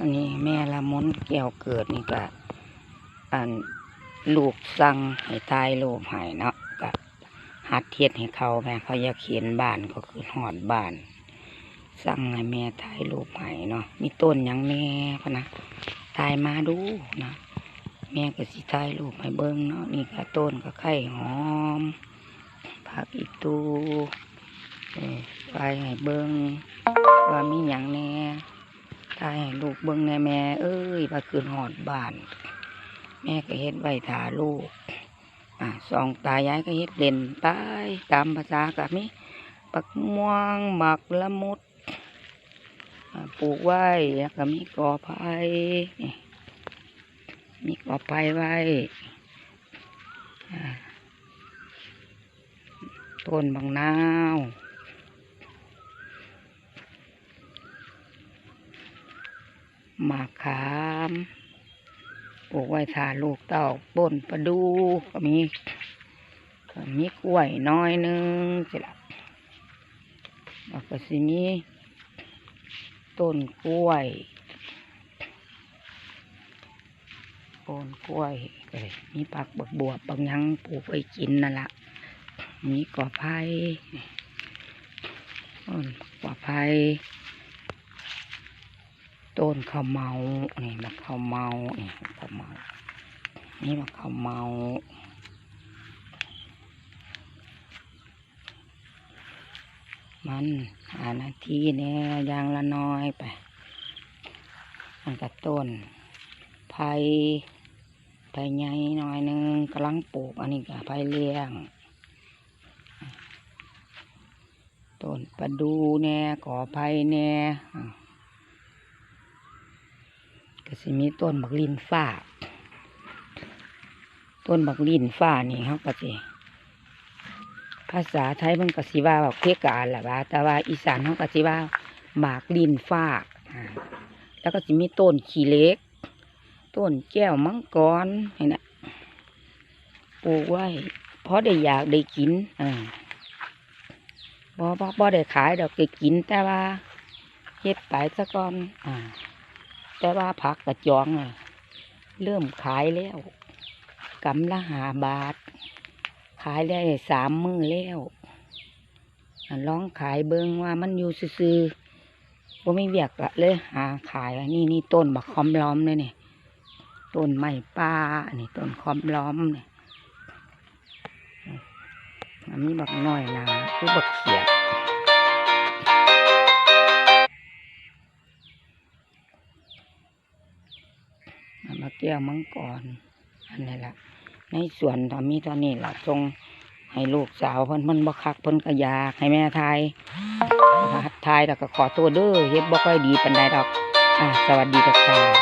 อันนี้แม่ละมนแก้วเกิดนี่ก็อันลูกสั่งให้ตายลูกให้เนาะก็หัดเทียดให้เขาแม่เขาอยากเขียนบ้านก็คือหอดบ้านสั่งให้แม่ถ่ายรูปให้เนาะมีต้นยังแม่พนะถ่ายมาดูนะแม่ก็สิถ่ายรูปให้เบิ้งเนาะนี่ก็ต้นก็ไข่หอมผักอีกตูเออไปให้เบิ้งว่ามีหยังแน่ ถ่ายให้ลูกเบิ้งแน่แม่ เอ้ยว่าคืนหอดบ้าน แม่ก็เฮ็ดไว้ถ่าลูก อ่าสองตายายก็เฮ็ดเล่นไปตามภาษากับมีปักม่วงหมักละมุดปลูกไว้แล้วก็มีกอไผ่มีกอไผ่ไว้ต้นบางนาว หมากขามปลูกไว้ทาลูกเต้าต้นประดูก็มีก็มีกล้วยน้อยหนึงสิละแล้วก็สิมีต้นกล้วยต้นกล้วยก็เลยมีปักบักบวบบางยังปลูกไว้กินนั่นละมีกอไผ่ต้นกอไผ่ ต้นข้าวเมานี่มะข้าวเมานี่ข้าวเมา นี่มะข้าวเมามันหานาทีเนี่ยยางละน้อยไปมันก็ต้นไผ่ไผ่ใหญ่หน่อยหนึงกำลังปลูกอันนี้ก็ไผ่เลี้ยงต้นประดูแน่ก่อไผ่แน่อะ ก็สิมีต้นบักลินฟ้า ต้นบักลินฟ้านี่เขาก็สิภาษาไทยมันก็สิว่าแบบเพกาแหละว่า แต่ว่าอีสานเขาก็สิว่าหมากลินฟากอ่าแล้วก็สิมีต้นขี้เล็ก ต้นแก้วมังกรนี่นะปลูกไว้เพราะได้อยากได้กินอ่าบ่บ่บ่ได้ขายดอกได้กินแต่ว่าเฮ็ดไปซะก่อนอ่า แต่ว่าผักกระจองอะ เริ่มขายแล้วกำละหาบาท ขายได้สามมือแล้วอะลองขายเบิงว่ามันอยู่ซื่อๆว่าไม่เบียกละเลยหาขายอันนี่นี่ต้นบักคอมล้อมเลยเนี่ยต้นไม้ป่าอันนี้ต้นคอมล้อมเนี่ยอันนี้บักน้อยนะคือบักเขียด แก้วมังกรอันนี้แหละในสวนตอนมีตอนนี้ล่ะทรงให้ลูกสาวเพิ่นมันบ่คักเพิ่นก็อยากให้แม่ทายทายแล้วก็ขอตัวเด้อเฮ็ดบ่ค่อยดีปานใดดอก อ่าสวัสดีจ้ะค่ะ